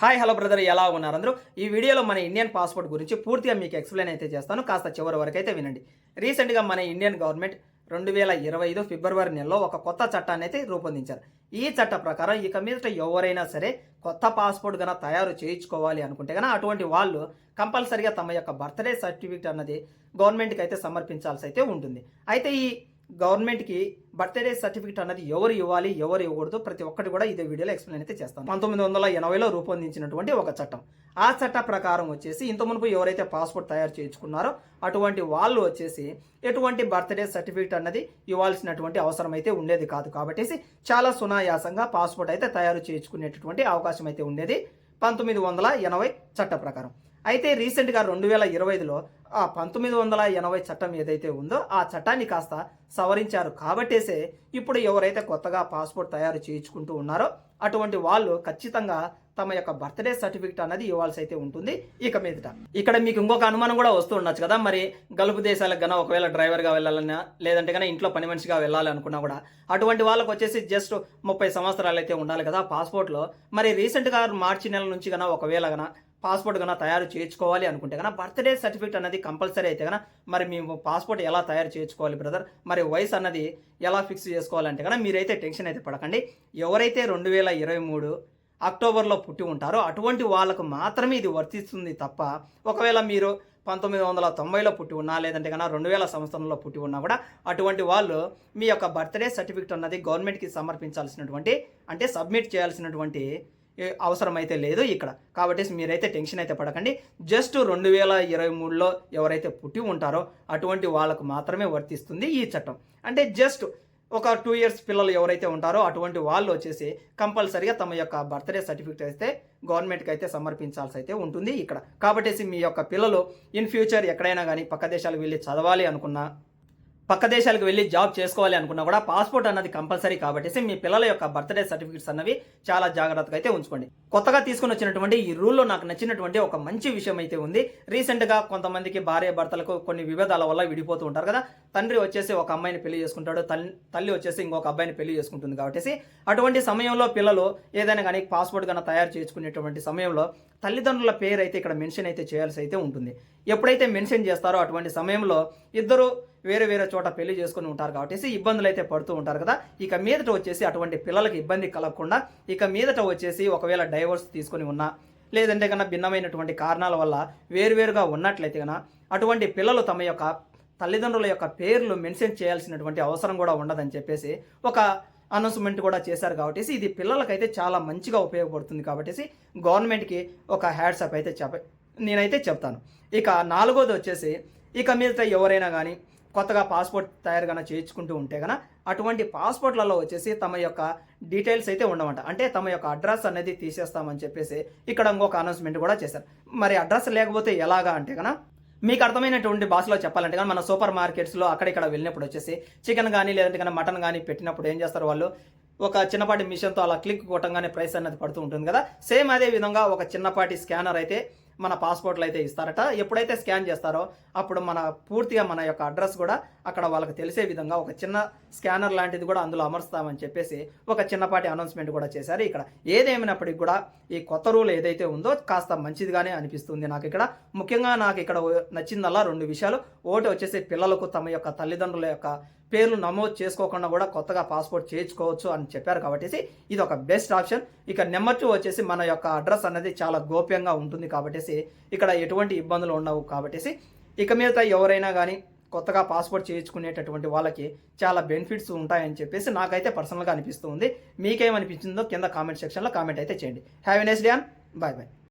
Hi hello brother ఎలా ఉన్నారు అందరూ? ఈ వీడియోలో మన ఇండియన్ పాస్పోర్ట్ గురించి పూర్తిగా మీకు ఎక్స్ప్లెయిన్ అయితే చేస్తాను. కాస్త చివరి వరకు అయితే వినండి రీసెంట్గా మన ఇండియన్ గవర్నమెంట్ రెండు వేల ఇరవై ఐదు ఫిబ్రవరి నెలలో ఒక కొత్త చట్టాన్ని అయితే రూపొందించారు. ఈ చట్ట ప్రకారం ఇక మీదట ఎవరైనా సరే కొత్త పాస్పోర్ట్ గన తయారు చేయించుకోవాలి అనుకుంటే కనుక అటువంటి వాళ్ళు కంపల్సరిగా తమ యొక్క బర్త్డే సర్టిఫికేట్ అన్నది గవర్నమెంట్కి అయితే సమర్పించాల్సి అయితే ఉంటుంది. అయితే ఈ గవర్నమెంట్కి బర్త్డే సర్టిఫికేట్ అన్నది ఎవరు ఇవ్వాలి ఎవరు ఇవ్వకూడదు ప్రతి ఒక్కటి కూడా ఇదే వీడియోలో ఎక్స్ప్లెయిన్ అయితే చేస్తాను. పంతొమ్మిది వందల ఎనభైలో రూపొందించినటువంటి ఒక చట్టం. ఆ చట్ట ప్రకారం వచ్చేసి ఇంత మునుపు ఎవరైతే పాస్పోర్ట్ తయారు చేయించుకున్నారో అటువంటి వాళ్ళు వచ్చేసి ఎటువంటి బర్త్డే సర్టిఫికేట్ అన్నది ఇవ్వాల్సినటువంటి అవసరం అయితే ఉండేది కాదు కాబట్టి చాలా సునాయాసంగా పాస్పోర్ట్ అయితే తయారు చేయించుకునేటటువంటి అవకాశం అయితే ఉండేది. పంతొమ్మిది వందల ఎనభై చట్ట ప్రకారం. అయితే రీసెంట్గా రెండు వేల ఇరవై ఐదులో ఆ పంతొమ్మిది వందల ఎనభై చట్టం ఏదైతే ఉందో ఆ చట్టాన్ని కాస్త సవరించారు కాబట్టేసే ఇప్పుడు ఎవరైతే కొత్తగా పాస్పోర్ట్ తయారు చేయించుకుంటూ ఉన్నారో అటువంటి వాళ్ళు ఖచ్చితంగా తమ యొక్క బర్త్డే సర్టిఫికేట్ అనేది ఇవ్వాల్సి అయితే ఉంటుంది. ఇక మీదట ఇక్కడ మీకు ఇంకొక అనుమానం కూడా వస్తూ ఉండొచ్చు కదా. మరి గల్ఫ్ దేశాలకు కన్నా ఒకవేళ డ్రైవర్గా వెళ్ళాలన్నా లేదంటే కన్నా ఇంట్లో పని మనిషిగా వెళ్ళాలి అనుకున్నా కూడా అటువంటి వాళ్ళకు వచ్చేసి జస్ట్ ముప్పై సంవత్సరాలు అయితే ఉండాలి కదా పాస్పోర్ట్లో. మరి రీసెంట్గా మార్చి నెల నుంచి కన్నా ఒకవేళ కన్నా పాస్పోర్ట్ కన్నా తయారు చేయించుకోవాలి అనుకుంటే కన్నా బర్త్డే సర్టిఫికేట్ అనేది కంపల్సరీ అయితే కన్నా మరి మేము పాస్పోర్ట్ ఎలా తయారు చేయించుకోవాలి బ్రదర్? మరి వయసు అన్నది ఎలా ఫిక్స్ చేసుకోవాలంటే కన్నా మీరైతే టెన్షన్ అయితే పడకండి. ఎవరైతే రెండు వేల ఇరవై మూడు అక్టోబర్లో పుట్టి ఉంటారో అటువంటి వాళ్ళకు మాత్రమే ఇది వర్తిస్తుంది తప్ప ఒకవేళ మీరు పంతొమ్మిది వందల తొంభైలో పుట్టి ఉన్నా లేదంటే కన్నా రెండు వేల సంవత్సరంలో పుట్టి ఉన్నా కూడా అటువంటి వాళ్ళు మీ యొక్క బర్త్డే సర్టిఫికేట్ అన్నది గవర్నమెంట్కి సమర్పించాల్సినటువంటి అంటే సబ్మిట్ చేయాల్సినటువంటి అవసరమైతే లేదు ఇక్కడ. కాబట్టి మీరైతే టెన్షన్ అయితే పడకండి. జస్ట్ రెండు వేల ఇరవై మూడులో ఎవరైతే పుట్టి ఉంటారో అటువంటి వాళ్ళకు మాత్రమే వర్తిస్తుంది ఈ చట్టం. అంటే జస్ట్ ఒక టూ ఇయర్స్ పిల్లలు ఎవరైతే ఉంటారో అటువంటి వాళ్ళు వచ్చేసి కంపల్సరిగా తమ యొక్క బర్త్డే సర్టిఫికేట్ అయితే గవర్నమెంట్కి అయితే సమర్పించాల్సి అయితే ఉంటుంది ఇక్కడ. కాబట్టి మీ యొక్క పిల్లలు ఇన్ ఫ్యూచర్ ఎక్కడైనా కానీ పక్క దేశాలకు వెళ్ళి చదవాలి అనుకున్నా పక్క దేశాలకు వెళ్ళి జాబ్ చేసుకోవాలి అనుకున్నా కూడా పాస్పోర్ట్ అన్నది కంపల్సరీ కాబట్టి మీ పిల్లల యొక్క బర్త్డే సర్టిఫికేట్స్ అన్నవి చాలా జాగ్రత్తగా అయితే ఉంచుకోండి. కొత్తగా తీసుకొని వచ్చినటువంటి ఈ రూల్లో నాకు నచ్చినటువంటి ఒక మంచి విషయం అయితే ఉంది. రీసెంట్గా కొంతమందికి భార్య భర్తలకు కొన్ని విభేదాల వల్ల విడిపోతూ ఉంటారు కదా. తండ్రి వచ్చేసి ఒక అమ్మాయిని పెళ్ళి చేసుకుంటాడు. తల్లి తల్లి వచ్చేసి ఇంకొక అబ్బాయిని పెళ్ళి చేసుకుంటుంది కాబట్టి అటువంటి సమయంలో పిల్లలు ఏదైనా కానీ పాస్పోర్ట్ కన్నా తయారు చేసుకునేటువంటి సమయంలో తల్లిదండ్రుల పేరు అయితే ఇక్కడ మెన్షన్ అయితే చేయాల్సి అయితే ఉంటుంది. ఎప్పుడైతే మెన్షన్ చేస్తారో అటువంటి సమయంలో ఇద్దరు వేరే వేరే చోట పెళ్ళి చేసుకుని ఉంటారు కాబట్టి ఇబ్బందులు అయితే పడుతూ ఉంటారు కదా. ఇక మీదట వచ్చేసి అటువంటి పిల్లలకి ఇబ్బంది కలగకుండా ఇక మీదట వచ్చేసి ఒకవేళ డైవర్స్ తీసుకొని ఉన్నా లేదంటే కన్నా భిన్నమైనటువంటి కారణాల వల్ల వేరువేరుగా ఉన్నట్లయితే కన్నా అటువంటి పిల్లలు తమ యొక్క తల్లిదండ్రుల యొక్క పేర్లు మెన్షన్ చేయాల్సినటువంటి అవసరం కూడా ఉండదని చెప్పేసి ఒక అనౌన్స్మెంట్ కూడా చేశారు కాబట్టి ఇది పిల్లలకైతే చాలా మంచిగా ఉపయోగపడుతుంది కాబట్టి గవర్నమెంట్కి ఒక హ్యాడ్సప్ అయితే చెప్ప నేనైతే చెప్తాను. ఇక నాలుగోది వచ్చేసి ఇక మీదట ఎవరైనా కానీ కొత్తగా పాస్పోర్ట్ తయారు కన్నా చేయించుకుంటూ ఉంటే కనుక అటువంటి పాస్పోర్ట్లలో వచ్చేసి తమ యొక్క డీటెయిల్స్ అయితే ఉండమంట అంటే తమ యొక్క అడ్రస్ అనేది తీసేస్తామని చెప్పేసి ఇక్కడ ఇంకొక అనౌన్స్మెంట్ కూడా చేశారు. మరి అడ్రస్ లేకపోతే ఎలాగా అంటే కనుక మీకు అర్థమైనటువంటి భాషలో చెప్పాలంటే కానీ మన సూపర్ మార్కెట్స్లో అక్కడిక్కడ వెళ్ళినప్పుడు వచ్చేసి చికెన్ కానీ లేదంటే కానీ మటన్ కానీ పెట్టినప్పుడు ఏం చేస్తారు వాళ్ళు? ఒక చిన్నపాటి మిషన్తో అలా క్లిక్ కొట్టంగానే ప్రైస్ అనేది పడుతూ ఉంటుంది కదా. సేమ్ అదే విధంగా ఒక చిన్నపాటి స్కానర్ అయితే మన పాస్పోర్ట్లు అయితే ఇస్తారట. ఎప్పుడైతే స్కాన్ చేస్తారో అప్పుడు మన పూర్తిగా మన యొక్క అడ్రస్ కూడా అక్కడ వాళ్ళకి తెలిసే విధంగా ఒక చిన్న స్కానర్ లాంటిది కూడా అందులో అమర్స్తామని చెప్పేసి ఒక చిన్నపాటి అనౌన్స్మెంట్ కూడా చేశారు ఇక్కడ. ఏదేమైనప్పటికీ కూడా ఈ కొత్త రూల్ ఏదైతే ఉందో కాస్త మంచిదిగానే అనిపిస్తుంది నాకు ఇక్కడ. ముఖ్యంగా నాకు ఇక్కడ నచ్చిందల్లా రెండు విషయాలు. ఒకటి వచ్చేసి పిల్లలకు తమ యొక్క తల్లిదండ్రుల యొక్క పేర్లు నమోదు చేసుకోకుండా కూడా కొత్తగా పాస్పోర్ట్ చేయించుకోవచ్చు అని చెప్పారు కాబట్టి ఇది ఒక బెస్ట్ ఆప్షన్. ఇక నెంబర్ టూ వచ్చేసి మన యొక్క అడ్రస్ అనేది చాలా గోప్యంగా ఉంటుంది కాబట్టి ఇక్కడ ఎటువంటి ఇబ్బందులు ఉండవు కాబట్టి ఇక మీద ఎవరైనా కానీ కొత్తగా పాస్పోర్ట్ చేయించుకునేటటువంటి వాళ్ళకి చాలా బెనిఫిట్స్ ఉంటాయని చెప్పేసి నాకైతే పర్సనల్గా అనిపిస్తుంది మీకేమనిపించిందో కింద కామెంట్ సెక్షన్లో కామెంట్ అయితే చేయండి. Have a nice day bye bye.